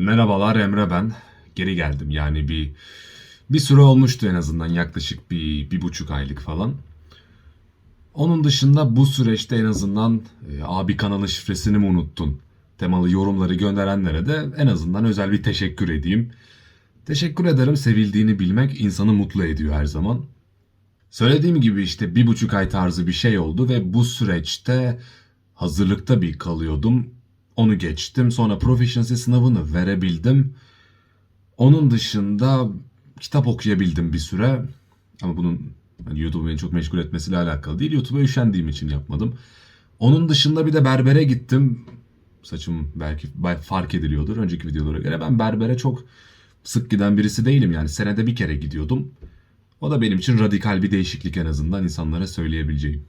Merhabalar Emre ben. Geri geldim yani bir bir süre olmuştu en azından yaklaşık bir, bir buçuk aylık falan. Onun dışında bu süreçte en azından e, abi kanalın şifresini mi unuttun temalı yorumları gönderenlere de en azından özel bir teşekkür edeyim. Teşekkür ederim sevildiğini bilmek insanı mutlu ediyor her zaman. Söylediğim gibi işte bir buçuk ay tarzı bir şey oldu ve bu süreçte hazırlıkta bir kalıyordum. Onu geçtim. Sonra proficiency sınavını verebildim. Onun dışında kitap okuyabildim bir süre. Ama bunun hani YouTube'u beni çok meşgul etmesiyle alakalı değil. YouTube'a üşendiğim için yapmadım. Onun dışında bir de berbere gittim. Saçım belki fark ediliyordur önceki videolara göre. Ben berbere çok sık giden birisi değilim yani. Senede bir kere gidiyordum. O da benim için radikal bir değişiklik en azından insanlara söyleyebileceğim.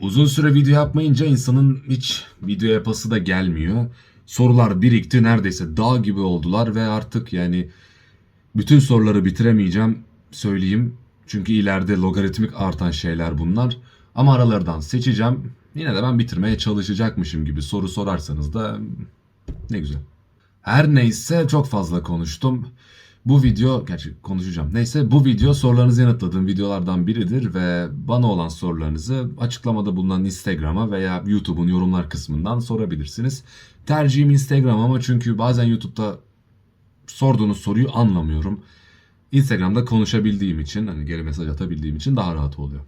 Uzun süre video yapmayınca insanın hiç video yapası da gelmiyor. Sorular birikti neredeyse dağ gibi oldular ve artık yani bütün soruları bitiremeyeceğim söyleyeyim. Çünkü ileride logaritmik artan şeyler bunlar. Ama aralardan seçeceğim. Yine de ben bitirmeye çalışacakmışım gibi soru sorarsanız da ne güzel. Her neyse çok fazla konuştum. Bu video, gerçi konuşacağım. Neyse bu video sorularınızı yanıtladığım videolardan biridir ve bana olan sorularınızı açıklamada bulunan Instagram'a veya YouTube'un yorumlar kısmından sorabilirsiniz. Tercihim Instagram ama çünkü bazen YouTube'da sorduğunuz soruyu anlamıyorum. Instagram'da konuşabildiğim için, hani geri mesaj atabildiğim için daha rahat oluyor.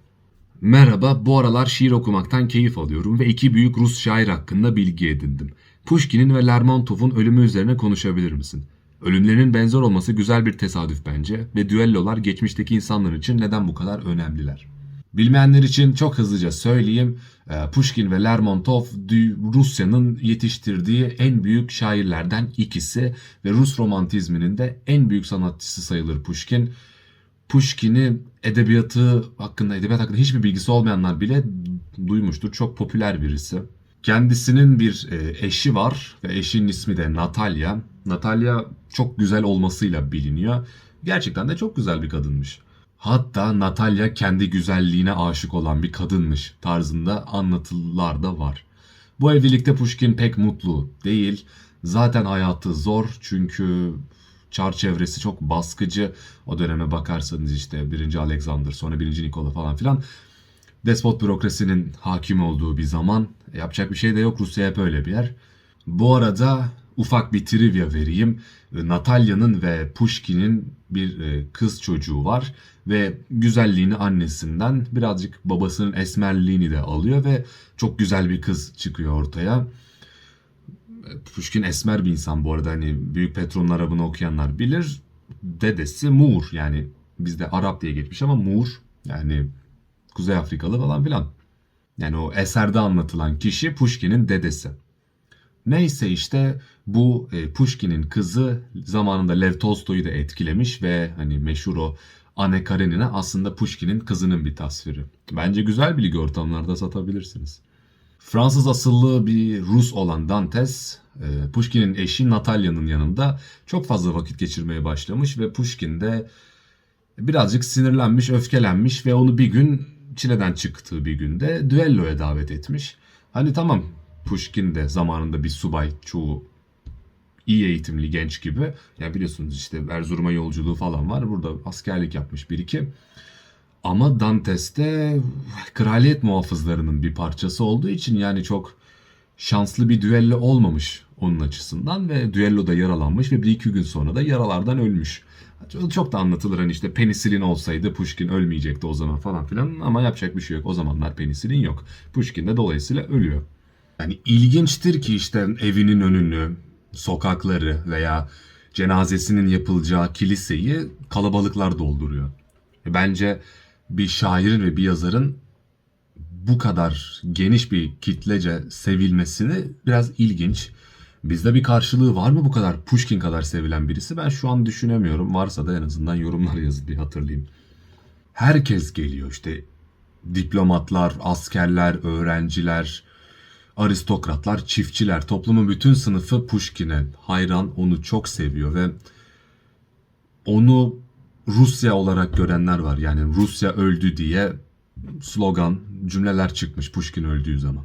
Merhaba, bu aralar şiir okumaktan keyif alıyorum ve iki büyük Rus şair hakkında bilgi edindim. Pushkin'in ve Lermontov'un ölümü üzerine konuşabilir misin? Ölümlerinin benzer olması güzel bir tesadüf bence ve düellolar geçmişteki insanlar için neden bu kadar önemliler? Bilmeyenler için çok hızlıca söyleyeyim. Ee, Pushkin ve Lermontov Rusya'nın yetiştirdiği en büyük şairlerden ikisi ve Rus romantizminin de en büyük sanatçısı sayılır Pushkin. Pushkin'i edebiyatı hakkında, edebiyat hakkında hiçbir bilgisi olmayanlar bile duymuştur. Çok popüler birisi. Kendisinin bir e, eşi var ve eşinin ismi de Natalya. Natalya çok güzel olmasıyla biliniyor. Gerçekten de çok güzel bir kadınmış. Hatta Natalya kendi güzelliğine aşık olan bir kadınmış tarzında anlatılar da var. Bu evlilikte Pushkin pek mutlu değil. Zaten hayatı zor çünkü çar çevresi çok baskıcı. O döneme bakarsanız işte 1. Alexander sonra 1. Nikola falan filan despot bürokrasinin hakim olduğu bir zaman. Yapacak bir şey de yok. Rusya hep öyle bir yer. Bu arada ufak bir trivia vereyim. Natalya'nın ve Pushkin'in bir e, kız çocuğu var ve güzelliğini annesinden birazcık babasının esmerliğini de alıyor ve çok güzel bir kız çıkıyor ortaya. Pushkin esmer bir insan bu arada hani Büyük Petron'un Arabını okuyanlar bilir. Dedesi Mur yani bizde Arap diye geçmiş ama Mur yani Kuzey Afrikalı falan filan. Yani o eserde anlatılan kişi Pushkin'in dedesi. Neyse işte bu e, Pushkin'in kızı zamanında Lev Tolstoy'u da etkilemiş ve hani meşhur o Anne Karenina aslında Pushkin'in kızının bir tasviri. Bence güzel bilgi ortamlarda satabilirsiniz. Fransız asıllı bir Rus olan Dantes, e, Pushkin'in eşi Natalya'nın yanında çok fazla vakit geçirmeye başlamış ve Pushkin de birazcık sinirlenmiş, öfkelenmiş ve onu bir gün Çile'den çıktığı bir günde düelloya davet etmiş. Hani tamam Pushkin de zamanında bir subay çoğu iyi eğitimli genç gibi. Ya biliyorsunuz işte Erzurum'a yolculuğu falan var. Burada askerlik yapmış bir iki. Ama Dantes de kraliyet muhafızlarının bir parçası olduğu için yani çok şanslı bir düello olmamış onun açısından ve düelloda yaralanmış ve bir iki gün sonra da yaralardan ölmüş. Çok da anlatılır hani işte penisilin olsaydı Pushkin ölmeyecekti o zaman falan filan ama yapacak bir şey yok. O zamanlar penisilin yok. Pushkin de dolayısıyla ölüyor. Yani ilginçtir ki işte evinin önünü, sokakları veya cenazesinin yapılacağı kiliseyi kalabalıklar dolduruyor. Bence bir şairin ve bir yazarın bu kadar geniş bir kitlece sevilmesini biraz ilginç. Bizde bir karşılığı var mı bu kadar Pushkin kadar sevilen birisi? Ben şu an düşünemiyorum. Varsa da en azından yorumlar yazın bir hatırlayayım. Herkes geliyor işte diplomatlar, askerler, öğrenciler, aristokratlar, çiftçiler, toplumun bütün sınıfı Pushkin'e hayran, onu çok seviyor ve onu Rusya olarak görenler var. Yani Rusya öldü diye slogan, cümleler çıkmış Pushkin öldüğü zaman.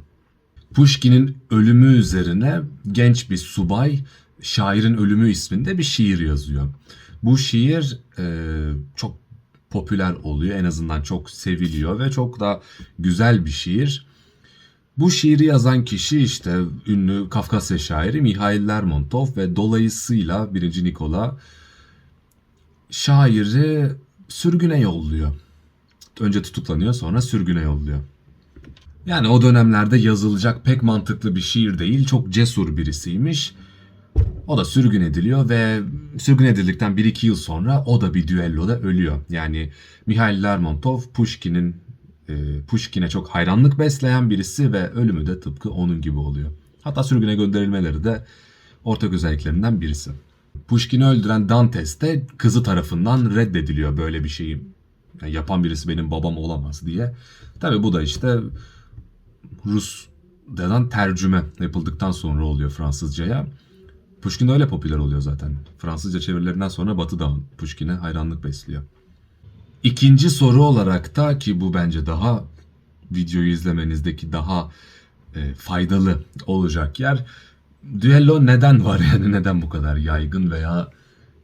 Pushkin'in ölümü üzerine genç bir subay Şairin Ölümü isminde bir şiir yazıyor. Bu şiir e, çok popüler oluyor. En azından çok seviliyor ve çok da güzel bir şiir. Bu şiiri yazan kişi işte ünlü Kafkasya şairi Mihail Lermontov ve dolayısıyla 1. Nikola şairi sürgüne yolluyor. Önce tutuklanıyor sonra sürgüne yolluyor. Yani o dönemlerde yazılacak pek mantıklı bir şiir değil, çok cesur birisiymiş. O da sürgün ediliyor ve sürgün edildikten 1-2 yıl sonra o da bir düelloda ölüyor. Yani Mihail Lermontov Pushkin'in Pushkin'e çok hayranlık besleyen birisi ve ölümü de tıpkı onun gibi oluyor. Hatta sürgüne gönderilmeleri de ortak özelliklerinden birisi. Pushkin'i öldüren Dantes de kızı tarafından reddediliyor böyle bir şeyi. Yani yapan birisi benim babam olamaz diye. Tabi bu da işte Rus'dan tercüme yapıldıktan sonra oluyor Fransızcaya. Pushkin öyle popüler oluyor zaten. Fransızca çevirilerinden sonra Batı da Pushkin'e hayranlık besliyor. İkinci soru olarak da ki bu bence daha videoyu izlemenizdeki daha e, faydalı olacak yer. Düello neden var yani neden bu kadar yaygın veya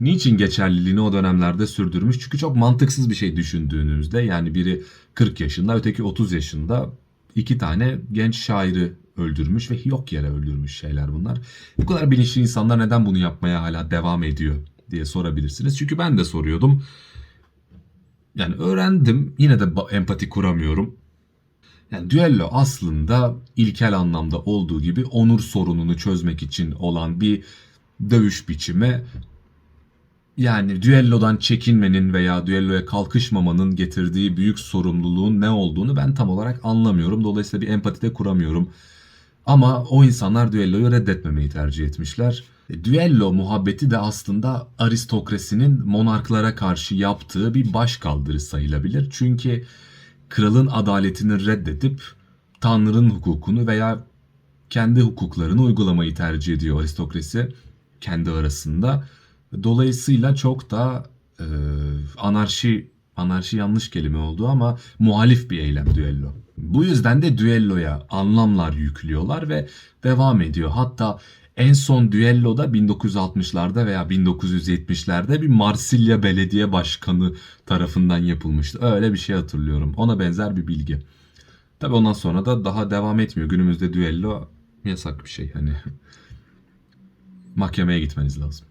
niçin geçerliliğini o dönemlerde sürdürmüş? Çünkü çok mantıksız bir şey düşündüğünüzde yani biri 40 yaşında öteki 30 yaşında iki tane genç şairi öldürmüş ve yok yere öldürmüş şeyler bunlar. Bu kadar bilinçli insanlar neden bunu yapmaya hala devam ediyor diye sorabilirsiniz. Çünkü ben de soruyordum. Yani öğrendim yine de empati kuramıyorum. Yani düello aslında ilkel anlamda olduğu gibi onur sorununu çözmek için olan bir dövüş biçimi. Yani düellodan çekinmenin veya düelloya kalkışmamanın getirdiği büyük sorumluluğun ne olduğunu ben tam olarak anlamıyorum. Dolayısıyla bir empati de kuramıyorum. Ama o insanlar düelloyu reddetmemeyi tercih etmişler. E, Düello muhabbeti de aslında aristokrasinin monarklara karşı yaptığı bir başkaldırı sayılabilir. Çünkü kralın adaletini reddedip tanrının hukukunu veya kendi hukuklarını uygulamayı tercih ediyor aristokrasi kendi arasında. Dolayısıyla çok da e, anarşi anarşi yanlış kelime oldu ama muhalif bir eylem düello. Bu yüzden de düelloya anlamlar yüklüyorlar ve devam ediyor. Hatta en son düelloda 1960'larda veya 1970'lerde bir Marsilya Belediye Başkanı tarafından yapılmıştı. Öyle bir şey hatırlıyorum. Ona benzer bir bilgi. Tabi ondan sonra da daha devam etmiyor. Günümüzde düello yasak bir şey. Hani mahkemeye gitmeniz lazım.